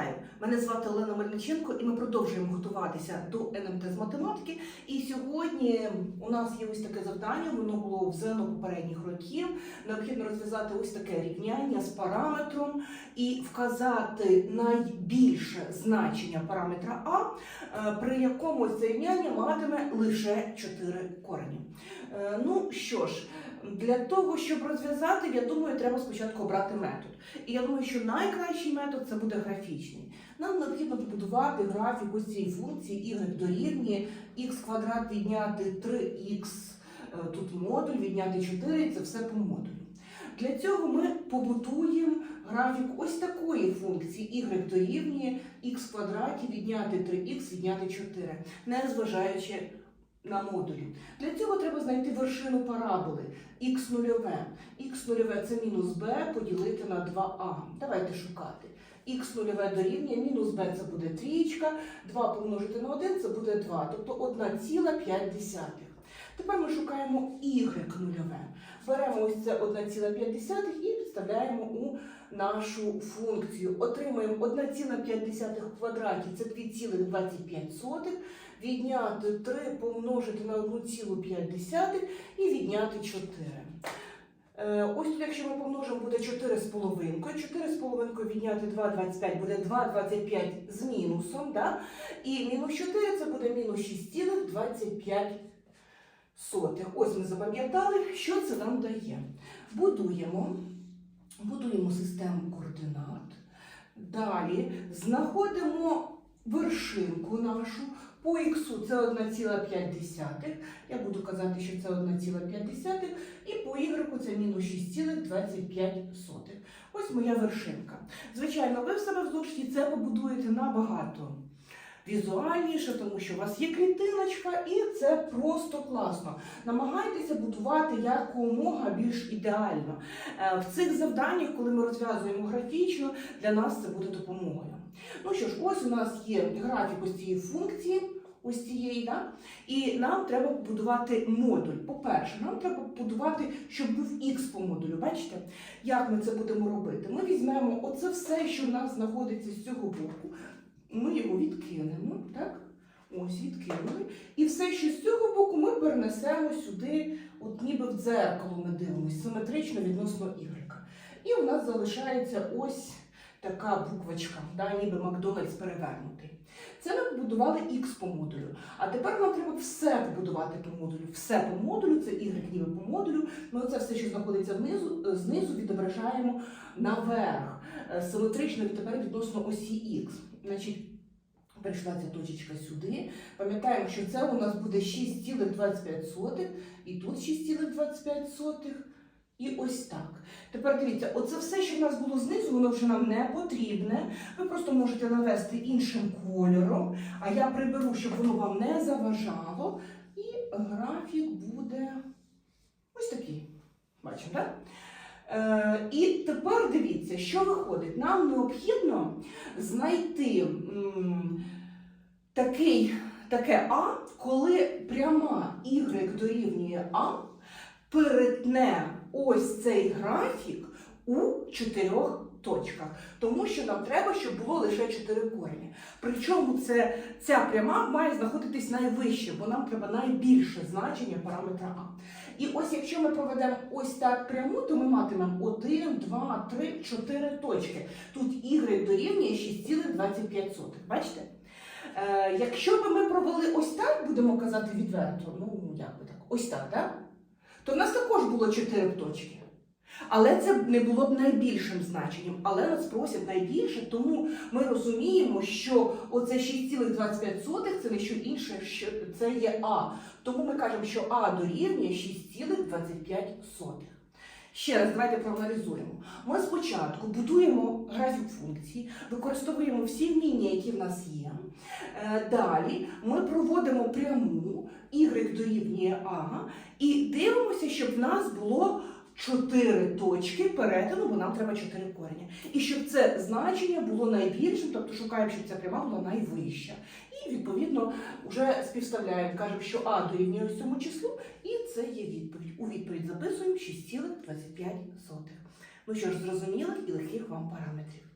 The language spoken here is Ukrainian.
time. Мене звати Олена Мельниченко, і ми продовжуємо готуватися до НМТ з математики. І сьогодні у нас є ось таке завдання, воно було в ЗНО попередніх років. Необхідно розв'язати ось таке рівняння з параметром і вказати найбільше значення параметра А, е, при якому це рівняння матиме лише 4 корені. Е, Ну що ж, для того, щоб розв'язати, я думаю, треба спочатку обрати метод. І я думаю, що найкращий метод це буде графічний. Нам необхідно побудувати графік ось цієї функції y дорівнює x квадрат відняти 3x, е, тут модуль, відняти 4, це все по модулю. Для цього ми побудуємо графік ось такої функції y дорівнює x квадраті відняти 3x відняти 4, не зважаючи на модулі. Для цього треба знайти вершину параболи х нульове. Х нульове це мінус b поділити на 2а. Давайте шукати. Х нульове дорівнює мінус b це буде трієчка, 2 помножити на 1 це буде 2, тобто 1,5. Тепер ми шукаємо y нульове. Беремо ось це 1,5 і підставляємо у нашу функцію. Отримаємо 1,5 в квадраті це 2,25 відняти 3 помножити на 1,5 і відняти 4. Е, Ось тут, якщо ми помножимо, буде 4 з половинкою. 4 з половинкою відняти 2,25 буде 2,25 з мінусом. Да? І мінус 4 це буде мінус 6,25. Ось ми запам'ятали, що це нам дає. Будуємо, будуємо систему координат. Далі знаходимо вершинку нашу. По іксу це 1,5. Я буду казати, що це 1,5. І по ігреку це мінус 6,25. Ось моя вершинка. Звичайно, ви в себе в зошиті це побудуєте набагато візуальніше, тому що у вас є клітиночка, і це просто класно. Намагайтеся будувати якомога більш ідеально. Е, В цих завданнях, коли ми розв'язуємо графічно, для нас це буде допомогою. Ну що ж, ось у нас є графік ось цієї функції. Ось цієї, да? і нам треба побудувати модуль. По-перше, нам треба побудувати, щоб був х по модулю. Бачите, як ми це будемо робити? Ми візьмемо оце все, що в нас знаходиться з цього боку, ми його відкинемо, так? Ось відкинули. І все, що з цього боку, ми перенесемо сюди, от ніби в дзеркало ми дивимося, симетрично відносно y. І у нас залишається ось така буквочка, да, ніби Макдональдс перевернутий. Це ми побудували X по модулю. А тепер нам треба все побудувати по модулю. Все по модулю, це Y ніби по модулю. Ми оце все, що знаходиться внизу, знизу, відображаємо наверх. Е, Симетрично тепер відносно осі Х. Значить, прийшла ця точечка сюди. Пам'ятаємо, що це у нас буде 6,25, і тут 6,25. І ось так. Тепер дивіться, оце все, що в нас було знизу, воно вже нам не потрібне. Ви просто можете навести іншим кольором, а я приберу, щоб воно вам не заважало. І графік буде ось такий. Бачимо, так? Е, і тепер дивіться, що виходить. Нам необхідно знайти такий, таке А, коли пряма Y дорівнює А перетне ось цей графік у чотирьох точках. Тому що нам треба, щоб було лише чотири корені. Причому це, ця пряма має знаходитись найвище, бо нам треба найбільше значення параметра А. І ось якщо ми проведемо ось так пряму, то ми матимемо 1, 2, 3, 4 точки. Тут y дорівнює 6,25. Бачите? Е, якщо б ми провели ось так, будемо казати відверто, ну як би так, ось так, так? то в нас також було 4 точки. Але це не було б найбільшим значенням. Але нас просять найбільше, тому ми розуміємо, що оце 6,25 це не що інше, що це є А. Тому ми кажемо, що А дорівнює 6,25. Ще раз давайте проаналізуємо. Ми спочатку будуємо графік функції, використовуємо всі вміння, які в нас є. Е, Далі ми проводимо пряму y дорівнює А і дивимося, щоб в нас було 4 точки перетину, бо нам треба 4 корені. І щоб це значення було найбільшим, тобто шукаємо, щоб ця пряма була найвища. І відповідно вже співставляємо, кажемо, що А дорівнює ось цьому числу, і це є відповідь. У відповідь записуємо 6,25. Ну що ж, зрозумілих і легких вам параметрів.